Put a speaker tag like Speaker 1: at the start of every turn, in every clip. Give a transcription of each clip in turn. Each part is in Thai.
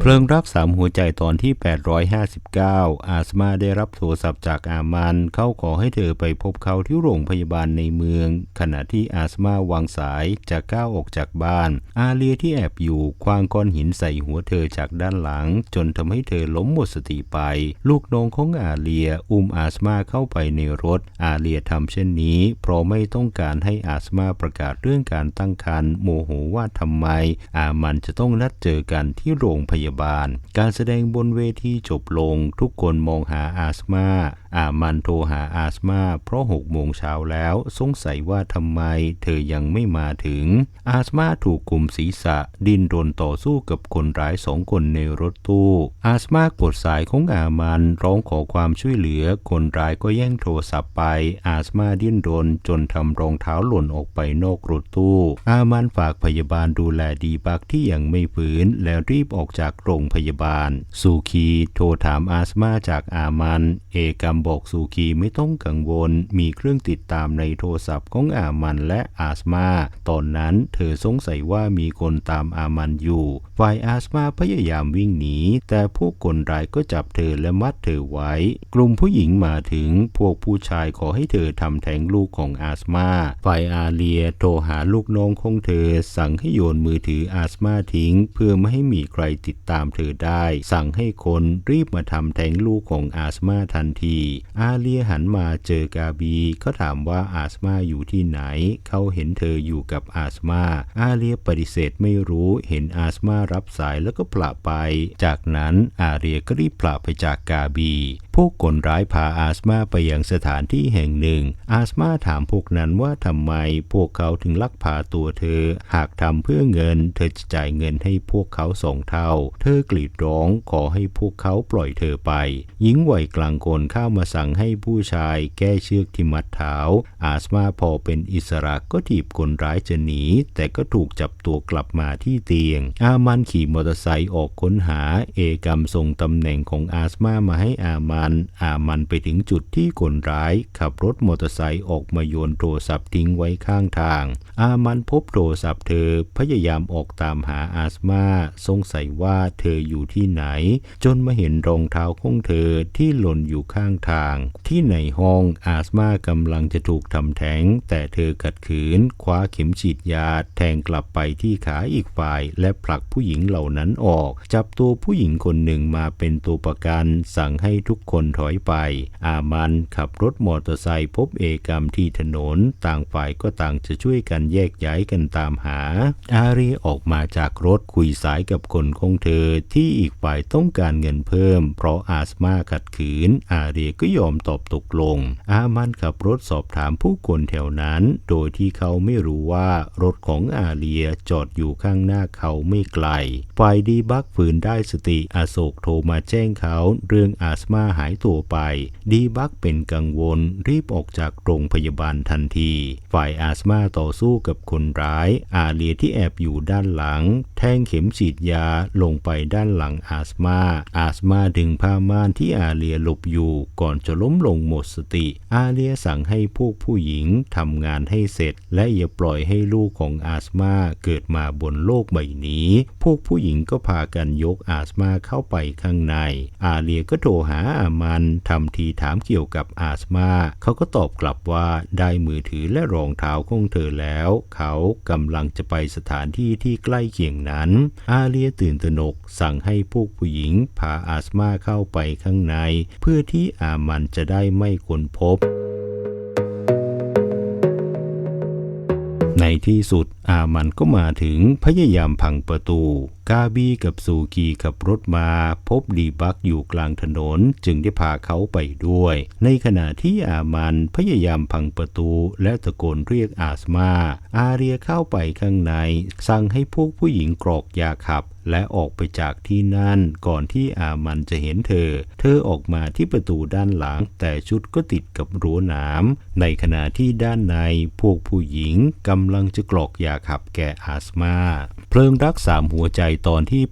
Speaker 1: เพลิงรักสามหัวใจตอนที่ 859 อาสมาได้รับโทรศัพท์จากอามัน เขาขอให้เธอไปพบเขาที่โรงพยาบาลในเมือง ขณะที่อาสมาวางสายจะก้าวออกจากบ้าน อาเลียที่แอบอยู่คว้างก้อนหินใส่หัวเธอจากด้านหลัง จนทำให้เธอล้มหมดสติไป ลูกน้องของอาเลียอุ้มอาสมาเข้าไปในรถ อาเลียทำเช่นนี้ เพราะไม่ต้องการให้อาสมาประกาศเรื่องการตั้งครรภ์โมโหว่าทำไม อามันจะต้องนัดเจอกันที่โรงพยาบาลการแสดงบนเวทีจบลงทุกคนมองหาอาสมาอามันโทรหาอาสมาเพราะหกโมงเช้าแล้วสงสัยว่าทำไมเธอยังไม่มาถึง อาสมาถูกกลุ่มศีรษะดินรนต่อสู้กับคนร้ายสองคนในรถตู้ อาสมากดสายของอามันร้องขอความช่วยเหลือ คนร้ายก็แย่งโทรศัพท์ไป อาสมาดิ้นรนจนทำรองเท้าหล่นออกไปนอกรถตู้ อามันฝากพยาบาลดูแลดีบักที่ยังไม่ฟื้นแล้วรีบออกจากโรงพยาบาลซูคีโทรถามอาสมาจากอามัน เอกำบอกซูคีไม่ต้องกังวล มีเครื่องติดตามในโทรศัพท์ของอามันและอาสมา ตอนนั้นเธอสงสัยว่ามีคนตามอามันอยู่ ฝ่ายอาสมาพยายามวิ่งหนี แต่พวกคนร้ายก็จับเธอและมัดเธอไว้ กลุ่มผู้หญิงมาถึง พวกผู้ชายขอให้เธอทำแท้งลูกของอาสมา ฝ่ายอาเลียโทรหาลูกน้องของเธอ สั่งให้โยนมือถืออาสมาทิ้ง เพื่อไม่ให้มีใครติดตามเธอได้ สั่งให้คนรีบมาทำแท้งลูกของอาสมาทันทีอาเลียหันมาเจอกาบีเขาถามว่าอาสมาอยู่ที่ไหน เขาเห็นเธออยู่กับอาสมา อาเลียปฏิเสธไม่รู้เห็นอาสมารับสายแล้วก็ปละไป จากนั้นอาเลียก็รีบปละไปจากกาบีพวกคนร้ายพาอาสมาไปยังสถานที่แห่งหนึ่ง อาสมาถามพวกนั้นว่าทำไมพวกเขาถึงลักพาตัวเธอ หากทำเพื่อเงิน เธอจะจ่ายเงินให้พวกเขาสองเท่า เธอกรีดร้องขอให้พวกเขาปล่อยเธอไป หญิงวัยกลางคนเข้ามมาสั่งให้ผู้ชายแก้เชือกที่มัดเท้า อาสมาพอเป็นอิสระก็ถีบคนร้ายจะหนี แต่ก็ถูกจับตัวกลับมาที่เตียง อามันขี่มอเตอร์ไซค์ออกค้นหา เอกรรมส่งตำแหน่งของอาสมามาให้อามัน อามันไปถึงจุดที่คนร้าย ขับรถมอเตอร์ไซค์ออกมาโยนโทรศัพท์ทิ้งไว้ข้างทาง อามันพบโทรศัพท์เธอพยายามออกตามหาอาสมาสงสัยว่าเธออยู่ที่ไหน จนมาเห็นรองเท้าของเธอที่หล่นอยู่ข้างทาง ที่ในห้องอาสมากำลังจะถูกทำแท้ง แต่เธอขัดขืน คว้าเข็มฉีดยา แทงกลับไปที่ขาอีกฝ่าย และผลักผู้หญิงเหล่านั้นออก จับตัวผู้หญิงคนหนึ่งมาเป็นตัวประกัน สั่งให้ทุกคนถอยไป อามันขับรถมอเตอร์ไซค์พบเอกรรมที่ถนน ต่างฝ่ายก็ต่างจะช่วยกันแยกย้ายกันตามหา อารีออกมาจากรถคุยสายกับคนของเธอที่อีกฝ่ายต้องการเงินเพิ่ม เพราะอาสมาขัดขืน อารีก็ยอมตอบตกลง อามันขับรถสอบถามผู้คนแถวนั้น โดยที่เขาไม่รู้ว่ารถของอาเลียจอดอยู่ข้างหน้าเขาไม่ไกล ฝ่ายดีบักฝืนได้สติอาโศกโทรมาแจ้งเขาเรื่องอาสมาหายตัวไป ดีบักเป็นกังวลรีบออกจากโรงพยาบาลทันที ฝ่ายอาสมาต่อสู้กับคนร้าย อาเลียที่แอบอยู่ด้านหลัง แทงเข็มฉีดยาลงไปด้านหลังอาสมา อาสมาดึงผ้าม่านที่อาเลียหลบอยู่ก่อน่อนจะล้มลงหมดสติ อาเลียสั่งให้พวกผู้หญิงทำงานให้เสร็จ และอย่าปล่อยให้ลูกของอาสมาเกิดมาบนโลกใบนี้ พวกผู้หญิงก็พากันยกอาสมาเข้าไปข้างใน อาเลียก็โทรหาอามันทำทีถามเกี่ยวกับอาสมาเขาก็ตอบกลับว่าได้มือถือและรองเท้าของเธอแล้ว เขากำลังจะไปสถานที่ที่ใกล้เคียงนั้น อาเลียตื่นตระหนกสั่งให้พวกผู้หญิงพาอาสมาเข้าไปข้างใน เพื่อที่อามันจะได้ไม่ค้นพบ ที่สุดอามันก็มาถึงพยายามพังประตู กาบีกับซูกีขับรถมา พบดีบักอยู่กลางถนนจึงได้พาเขาไปด้วย ในขณะที่อามันพยายามพังประตูและตะโกนเรียกอาสมา อาเรียเข้าไปข้างใน สั่งให้พวกผู้หญิงกรอกยาขับและออกไปจากที่นั่นก่อนที่อามันจะเห็นเธอ เธอออกมาที่ประตูด้านหลัง แต่ชุดก็ติดกับรั้วหนามในขณะที่ด้านในพวกผู้หญิงกำลังลังจะกรอกยาขับแก่อาสมาเพลิงรักสามหัวใจตอนที่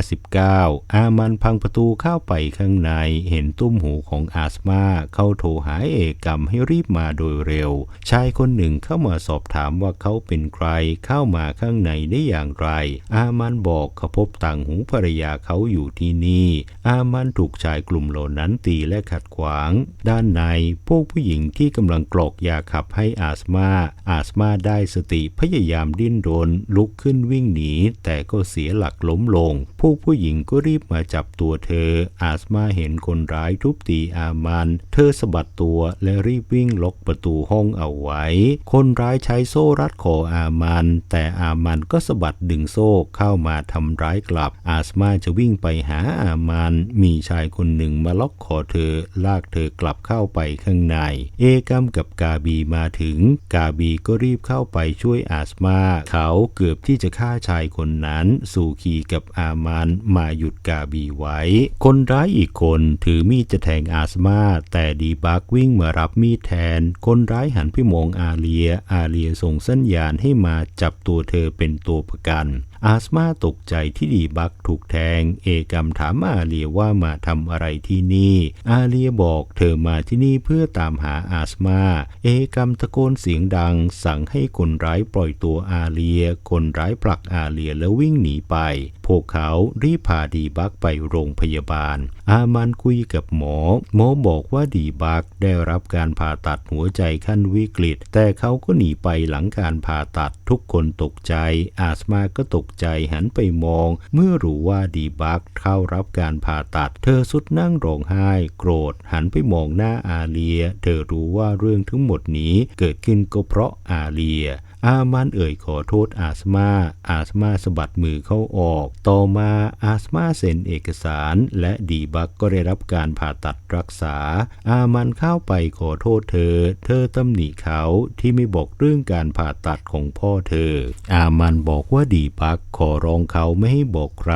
Speaker 1: 859 อามันพังประตูเข้าไปข้างในเห็นตุ้มหูของอาสมาเข้าโทรหาเอกกรรมให้รีบมาโดยเร็ว ชายคนหนึ่งเข้ามาสอบถามว่าเขาเป็นใครเข้ามาข้างในได้อย่างไร อามันบอกเขาพบต่างหูภรรยาเขาอยู่ที่นี่ อามันถูกชายกลุ่มเหล่านั้นตีและขัดขวาง ด้านในพวกผู้หญิงที่กำลังกรอกยาขับให้อาสมาอาสมาได้ได้สติพยายามดิ้นรนลุกขึ้นวิ่งหนี แต่ก็เสียหลักล้มลง พวกผู้หญิงก็รีบมาจับตัวเธอ อาสมาเห็นคนร้ายทุบตีอามัน เธอสะบัดตัวและรีบวิ่งล็อกประตูห้องเอาไว้ คนร้ายใช้โซ่รัดคออามัน แต่อามันก็สะบัดดึงโซ่เข้ามาทำร้ายกลับ อาสมาจะวิ่งไปหาอามัน มีชายคนหนึ่งมาล็อกคอเธอ ลากเธอกลับเข้าไปข้างใน เอกมกับกาบีมาถึง กาบีก็รีบเข้าาไปช่วยอาสมา เขาเกือบที่จะฆ่าชายคนนั้นสูคีกับอามานมาหยุดกาบีไว้ คนร้ายอีกคนถือมีดจะแทงอาสมา แต่ดีบักวิ่งมารับมีดแทน คนร้ายหันไปมองอาเลีย อาเลียส่งสัญญาณให้มาจับตัวเธอเป็นตัวประกัน อาสมาตกใจที่ดีบักถูกแทง เอกมถามอาเลียว่ามาทำอะไรที่นี่ อาเลียบอกเธอมาที่นี่เพื่อตามหาอาสมา เอกมตะโกนเสียงดัง สั่งให้คนร้ายปล่อยตัวอาเลีย คนร้ายผลักอาเลียแล้ววิ่งหนีไป วกเขารีบพาดีบักไปโรงพยาบาล อามันคุยกับหมอ หมอบอกว่าดีบักได้รับการผ่าตัดหัวใจขั้นวิกฤต แต่เขาก็หนีไปหลังการผ่าตัดทุกคนตกใจ อาสมาก็ตกใจหันไปมอง เมื่อรู้ว่าดีบักเข้ารับการผ่าตัด เธอสุดนั่งร้องไห้ โกรธ หันไปมองหน้าอาเลีย เธอรู้ว่าเรื่องทั้งหมดนี้เกิดขึ้นก็เพราะอาเลีย อามันเอ่ยขอโทษอาสมาอาสมาสะบัดมือเข้าออก ต่อมาอาสมาเซ็นเอกสาร และดีบักก็ได้รับการผ่าตัดรักษา อามันเข้าไปขอโทษเธอ เธอตำหนิเขาที่ไม่บอกเรื่องการผ่าตัดของพ่อเธอ อามันบอกว่าดีบักขอร้องเขาไม่ให้บอกใคร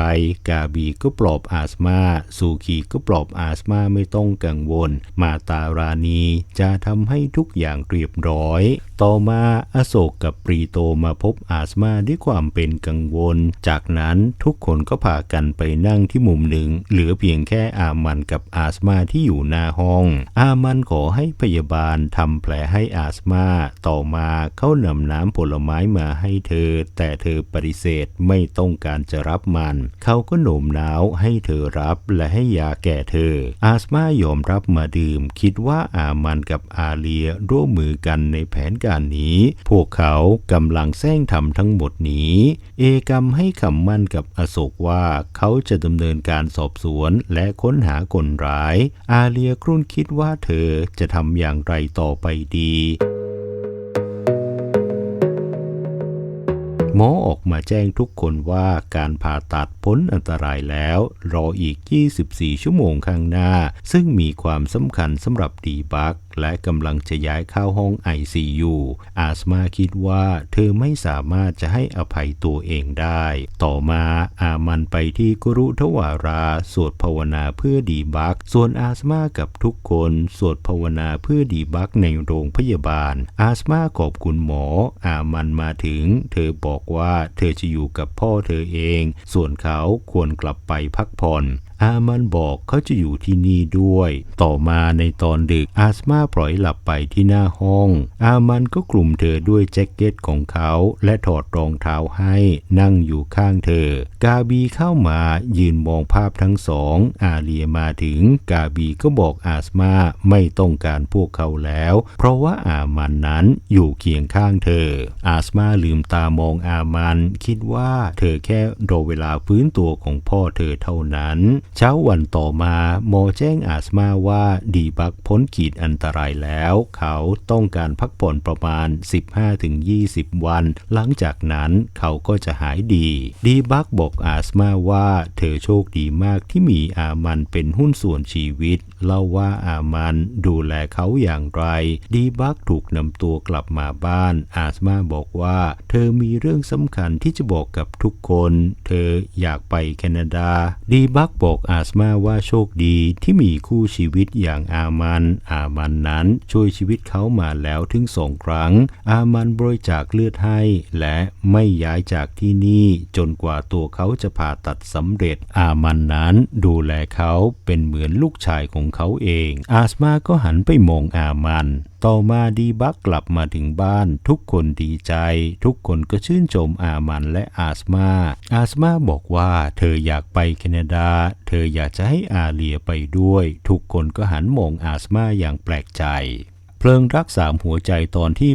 Speaker 1: กาบีก็ปลอบอาสมาสูคีก็ปลอบอาสมาไม่ต้องกังวล มาตารานีจะทำให้ทุกอย่างเรียบร้อย ต่อมาอโศกกับปรีโตมาพบอาสมาด้วยความเป็นกังวล จากนั้นทุกคนก็พากันไปนั่งที่มุมหนึ่ง เหลือเพียงแค่อามันกับอาสมาที่อยู่หน้าห้อง อามันขอให้พยาบาลทำแผลให้อาสมาต่อมาเขานำน้ำผลไม้มาให้เธอ แต่เธอปฏิเสธไม่ต้องการจะรับมัน เขาก็โหนมน้าวให้เธอรับและให้ยาแก่เธอ อาสมายอมรับมาดื่ม คิดว่าอามันกับอาเลียร่วมมือกันในแผนการนี้ พวกเขากำลังแซงทำทั้งหมดนี้ เอกรรมให้คำมั่นกับอโศกว่าเขาจะดำเนินการสอบสวนและค้นหาคนร้าย อาเลียครุ่นคิดว่าเธอจะทำอย่างไรต่อไปดีหมอออกมาแจ้งทุกคนว่าการผ่าตัดพ้นอันตรายแล้ว รออีก 24 ชั่วโมงข้างหน้า ซึ่งมีความสำคัญสำหรับดีบัก และกำลังจะย้ายเข้าห้อง ICU อาสมาคิดว่าเธอไม่สามารถจะให้อภัยตัวเองได้ ต่อมาอามันไปที่กุรุทวาราสวดภาวนาเพื่อดีบัก ส่วนอาสมากับทุกคนสวดภาวนาเพื่อดีบักในโรงพยาบาล อาสมาขอบคุณหมอ อามันมาถึง เธอบอกว่าเธอจะอยู่กับพ่อเธอเอง ส่วนเขาควรกลับไปพักผ่อน อามันบอกเขาจะอยู่ที่นี่ด้วย ต่อมาในตอนดึกอาสมาปล่อยหลับไปที่หน้าห้อง อามันก็กลุ่มเธอด้วยแจ็คเก็ตของเขาและถอดรองเท้าให้นั่งอยู่ข้างเธอ กาบีเข้ามายืนมองภาพทั้งสอง อาเลียมาถึง กาบีก็บอกอาสมาไม่ต้องการพวกเขาแล้ว เพราะว่าอามันนั้นอยู่เคียงข้างเธอ อาสมาลืมตามองอามัน คิดว่าเธอแค่รอเวลาฟื้นตัวของพ่อเธอเท่านั้นเช้าวันต่อมาหมแจ้งอาสมาว่าดีบักพ้นขีดอันตรายแล้ว เขาต้องการพักผ่อนประมาณ 15-20 วัน หลังจากนั้นเขาก็จะหายดี ดีบักบอกอาสมาว่าเธอโชคดีมากที่มีอามันเป็นหุ้นส่วนชีวิต เล่าว่าอามันดูแลเขาอย่างไร ดีบักถูกนำตัวกลับมาบ้าน อาสมาบอกว่า เธอมีเรื่องสำคัญที่จะบอกกับทุกคน เธออยากไปแคนาดา ดีบักบอกบอกอาสมาว่าโชคดีที่มีคู่ชีวิตอย่างอามัน อามันนั้นช่วยชีวิตเขามาแล้วถึงสองครั้ง อามันบริจาคเลือดให้ และไม่ย้ายจากที่นี่จนกว่าตัวเขาจะผ่าตัดสำเร็จ อามันนั้นดูแลเขาเป็นเหมือนลูกชายของเขาเอง อาสมาก็หันไปมองอามันต่อมาดีบักกลับมาถึงบ้านทุกคนดีใจ ทุกคนก็ชื่นชมอามันและอาสมา อาสมาบอกว่าเธออยากไปแคนาดา เธออยากจะให้อาเลียไปด้วย ทุกคนก็หันมองอาสมาอย่างแปลกใจ เพลิงรักสามหัวใจตอนที่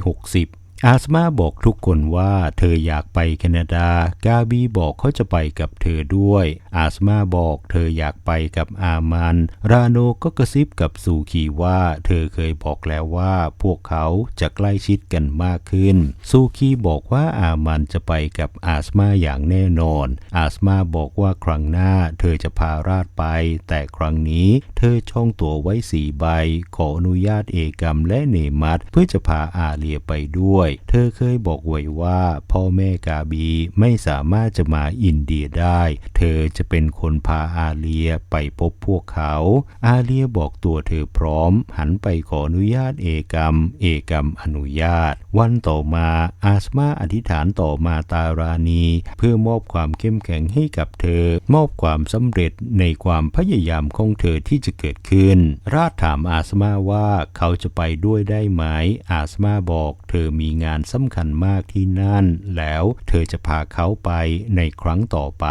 Speaker 1: 860 อาสมาบอกทุกคนว่าเธออยากไปแคนาดา กาบีบอกเขาจะไปกับเธอด้วย อาสมาบอกเธออยากไปกับอามัน ราโนก็กระซิบกับซูคีว่าเธอเคยบอกแล้วว่าพวกเขาจะใกล้ชิดกันมากขึ้น ซูคีบอกว่าอามันจะไปกับอาสมาอย่างแน่นอน อาสมาบอกว่าครั้งหน้าเธอจะพาราดไป แต่ครั้งนี้เธอช่องตั๋วไว้สี่ใบ ขออนุญาตเอกรมและเนมัตเพื่อจะพาอาเลียไปด้วยเธอเคยบอกไว้ว่าพ่อแม่กาบีไม่สามารถจะมาอินเดียได้ เธอจะเป็นคนพาอาเลียไปพบพวกเขา อาเลียบอกตัวเธอพร้อม หันไปขออนุญาตเอกรมเอกรมอนุญาต วันต่อมาอาสมาอธิษฐานต่อมาตารานีเพื่อมอบความเข้มแข็งให้กับเธอ มอบความสำเร็จในความพยายามของเธอที่จะเกิดขึ้น ราชถามอาสมาว่าเขาจะไปด้วยได้ไหม อาสมาบอก เธอมีงานสำคัญมากที่นั่น แล้วเธอจะพาเขาไปในครั้งต่อไป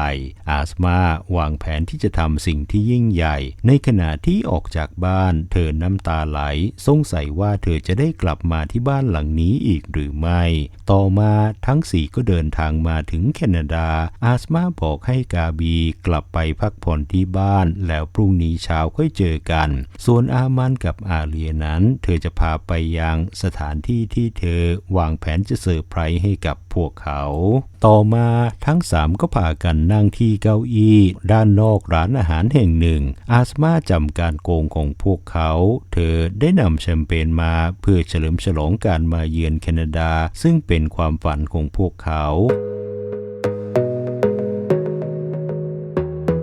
Speaker 1: อาสมาวางแผนที่จะทำสิ่งที่ยิ่งใหญ่ ในขณะที่ออกจากบ้าน เธอน้ำตาไหล สงสัยว่าเธอจะได้กลับมาที่บ้านหลังนี้อีกหรือไม่ ต่อมาทั้งสี่ก็เดินทางมาถึงแคนาดา อาสมาบอกให้กาบีกลับไปพักผ่อนที่บ้าน แล้วพรุ่งนี้เช้าค่อยเจอกัน ส่วนอามันกับอาเลียนั้น เธอจะพาไปยังสถานที่ที่เธอวางแผนจะเซอร์ไพรส์ให้กับพวกเขา ต่อมาทั้งสามก็พากันนั่งที่เก้าอี้ ด้านนอกร้านอาหารแห่งหนึ่ง อาสมาจำการโกงของพวกเขา เธอได้นำแชมเปญมาเพื่อเฉลิมฉลองการมาเยือนแคนาดา ซึ่งเป็นความฝันของพวกเขา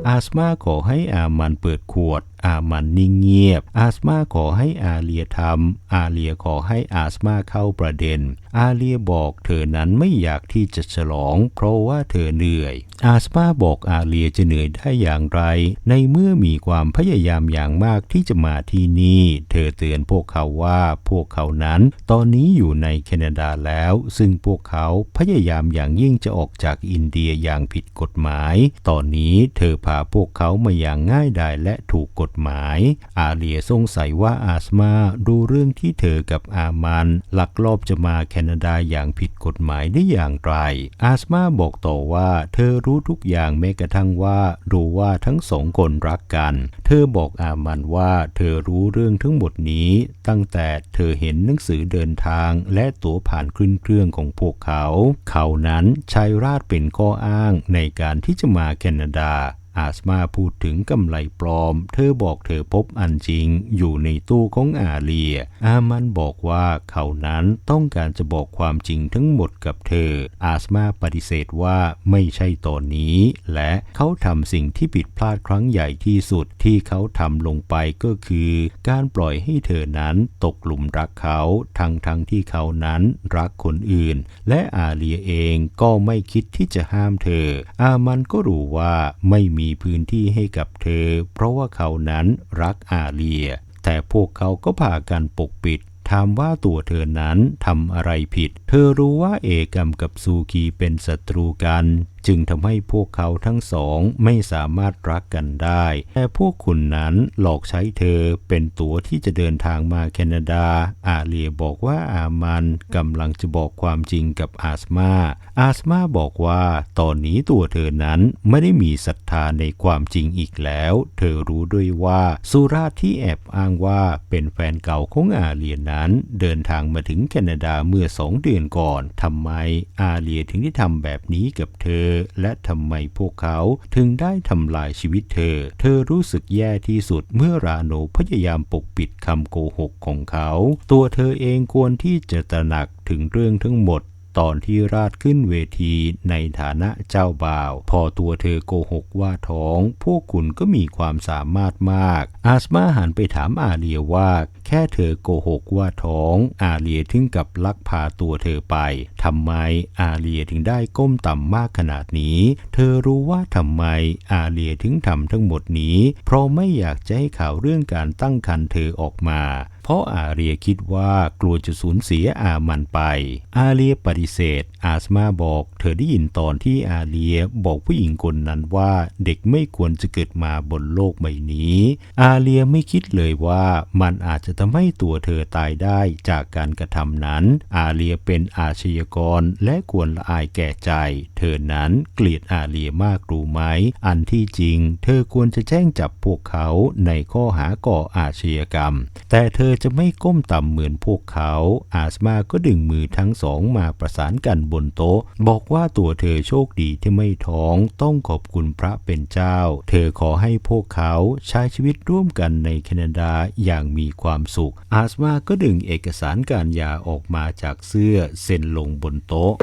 Speaker 1: อาสมาขอให้อามันเปิดขวด อามันนิ่งเงียบ อาสมาขอให้อาเลียทำอาเลียขอให้อาสมาเข้าประเด็น อาเลียบอกเธอนั้นไม่อยากที่จะฉลอง เพราะว่าเธอเหนื่อย อาสมาบอกอาเลียจะเหนื่อยได้อย่างไร ในเมื่อมีความพยายามอย่างมากที่จะมาที่นี่ เธอเตือนพวกเขาว่าพวกเขานั้น ตอนนี้อยู่ในแคนาดาแล้ว ซึ่งพวกเขาพยายามอย่างยิ่งจะออกจากอินเดียอย่างผิดกฎหมาย ตอนนี้เธอพาพวกเขามาอย่างง่ายดายและถูกกฎหมาย อาเลียสงสัยว่าอาสมารู้เรื่องที่เธอกับอามันลักลอบจะมาแคนาดาอย่างผิดกฎหมายได้อย่างไร อาสมาบอกต่อว่า เธอรู้ทุกอย่างแม้กระทั่งว่ารู้ว่าทั้งสองคนรักกัน เธอบอกอามันว่าเธอรู้เรื่องทั้งหมดนี้ ตั้งแต่เธอเห็นหนังสือเดินทางและตั๋วผ่านขึ้นเครื่องของพวกเขา เขานั้นใช้ราชเป็นข้ออ้างในการที่จะมาแคนาดา อาสมาพูดถึงกำไรปลอม เธอบอกเธอพบอันจริงอยู่ในตู้ของอาเลีย อามันบอกว่าเขานั้นต้องการจะบอกความจริงทั้งหมดกับเธอ อาสมาปฏิเสธว่าไม่ใช่ตอนนี้ และเขาทำสิ่งที่ผิดพลาดครั้งใหญ่ที่สุดที่เขาทำลงไปก็คือ การปล่อยให้เธอนั้นตกหลุมรักเขาทั้งทั้งที่เขานั้นรักคนอื่น และอาเลียเองก็ไม่คิดที่จะห้ามเธอ อามันก็รู้ว่าไม่มีีพื้นที่ให้กับเธอ เพราะว่าเขานั้นรักอาเลีย แต่พวกเขาก็พากันปกปิดถามว่าตัวเธอนั้นทำอะไรผิด เธอรู้ว่าเอกรรมกับซูคีเป็นศัตรูกัน จึงทำให้พวกเขาทั้งสองไม่สามารถรักกันได้ แต่พวกคุณนั้นหลอกใช้เธอเป็นตั๋วที่จะเดินทางมาแคนาดา อาเลียบอกว่าอามันกำลังจะบอกความจริงกับอาสมา อาสมาบอกว่าตอนนี้ตัวเธอนั้นไม่ได้มีศรัทธาในความจริงอีกแล้ว เธอรู้ด้วยว่าสุราที่แอบอ้างว่าเป็นแฟนเก่าของอาเลียนั้น เดินทางมาถึงแคนาดาเมื่อสองเดือนก่อนทำไมอาเลียถึงได้ทำแบบนี้กับเธอและทำไมพวกเขาถึงได้ทำลายชีวิตเธอ เธอรู้สึกแย่ที่สุดเมื่อราโนพยายามปกปิดคำโกหกของเขา ตัวเธอเองควรที่จะตระหนักถึงเรื่องทั้งหมด ตอนที่ราดขึ้นเวทีในฐานะเจ้าบ่าว พอตัวเธอโกหกว่าท้อง พวกคุณก็มีความสามารถมาก อาสมาหันไปถามอาเลียว่า แค่เธอโกหกว่าท้อง อาเลียถึงกับลักพาตัวเธอไปทำไมอาเลียถึงได้ก้มต่ำมากขนาดนี้ เธอรู้ว่าทำไมอาเลียถึงทำทั้งหมดนี้ เพราะไม่อยากจะให้ข่าวเรื่องการตั้งครรภ์เธอออกมา เพราะอาเรียคิดว่ากลัวจะสูญเสียอามันไป อาเลียปฏิเสธ อาสมาบอก เธอได้ยินตอนที่อาเลียบอกผู้หญิงคนนั้นว่าเด็กไม่ควรจะเกิดมาบนโลกใบนี้ อาเลียไม่คิดเลยว่ามันอาจจะทำให้ตัวเธอตายได้จากการกระทำนั้น อาเลียเป็นอาชญากรและควรละอายแก่ใจ เธอนั้นเกลียดอาเลียมากรู้ไหม อันที่จริง เธอควรจะแจ้งจับพวกเขาในข้อหาก่ออาชญากรรม แต่เธอจะไม่ก้มต่ำเหมือนพวกเขา อาสมาก็ดึงมือทั้งสองมาประสานกันบนโต๊ะ บอกว่าตัวเธอโชคดีที่ไม่ท้อง ต้องขอบคุณพระเป็นเจ้า เธอขอให้พวกเขาใช้ชีวิตร่วมกันในแคนาดาอย่างมีความสุข อาสมาก็ดึงเอกสารการหย่าออกมาจากเสื้อเซ็นลงบนโต๊ะ